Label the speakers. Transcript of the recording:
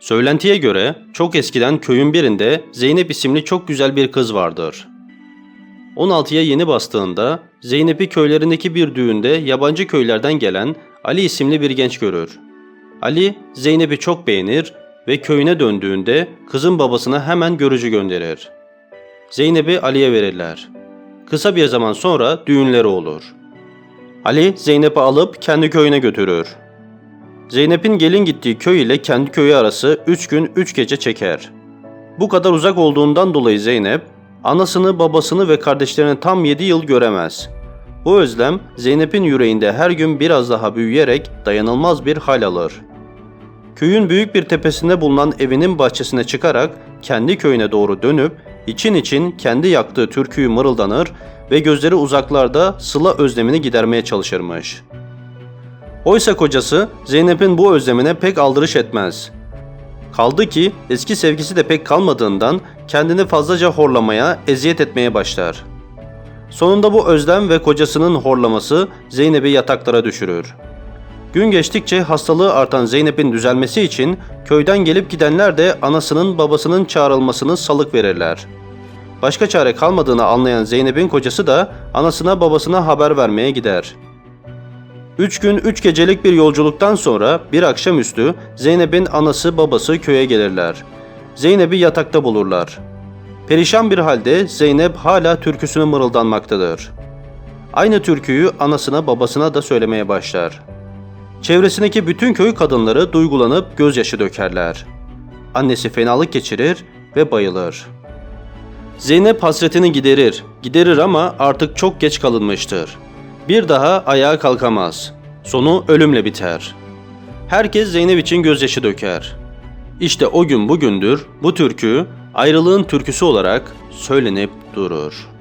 Speaker 1: Söylentiye göre çok eskiden köyün birinde Zeynep isimli çok güzel bir kız vardır. 16'ya yeni bastığında Zeynep'i köylerindeki bir düğünde yabancı köylerden gelen Ali isimli bir genç görür. Ali Zeynep'i çok beğenir ve köyüne döndüğünde kızın babasına hemen görücü gönderir. Zeynep'i Ali'ye verirler. Kısa bir zaman sonra düğünleri olur. Ali Zeynep'i alıp kendi köyüne götürür. Zeynep'in gelin gittiği köy ile kendi köyü arası 3 gün 3 gece çeker. Bu kadar uzak olduğundan dolayı Zeynep, anasını, babasını ve kardeşlerini tam 7 yıl göremez. Bu özlem Zeynep'in yüreğinde her gün biraz daha büyüyerek dayanılmaz bir hal alır. Köyün büyük bir tepesinde bulunan evinin bahçesine çıkarak kendi köyüne doğru dönüp için için kendi yaktığı türküyü mırıldanır ve gözleri uzaklarda Sıla özlemini gidermeye çalışırmış. Oysa kocası Zeynep'in bu özlemine pek aldırış etmez. Kaldı ki eski sevgisi de pek kalmadığından kendini fazlaca horlamaya, eziyet etmeye başlar. Sonunda bu özlem ve kocasının horlaması Zeynep'i yataklara düşürür. Gün geçtikçe hastalığı artan Zeynep'in düzelmesi için köyden gelip gidenler de anasının babasının çağrılmasını salık verirler. Başka çare kalmadığını anlayan Zeynep'in kocası da anasına babasına haber vermeye gider. Üç gün üç gecelik bir yolculuktan sonra bir akşamüstü Zeynep'in anası babası köye gelirler. Zeynep'i yatakta bulurlar. Perişan bir halde Zeynep hala türküsünü mırıldanmaktadır. Aynı türküyü anasına babasına da söylemeye başlar. Çevresindeki bütün köy kadınları duygulanıp gözyaşı dökerler. Annesi fenalık geçirir ve bayılır. Zeynep hasretini giderir, giderir ama artık çok geç kalınmıştır. Bir daha ayağa kalkamaz. Sonu ölümle biter. Herkes Zeynep için gözyaşı döker. İşte o gün bugündür bu türkü ayrılığın türküsü olarak söylenip durur.''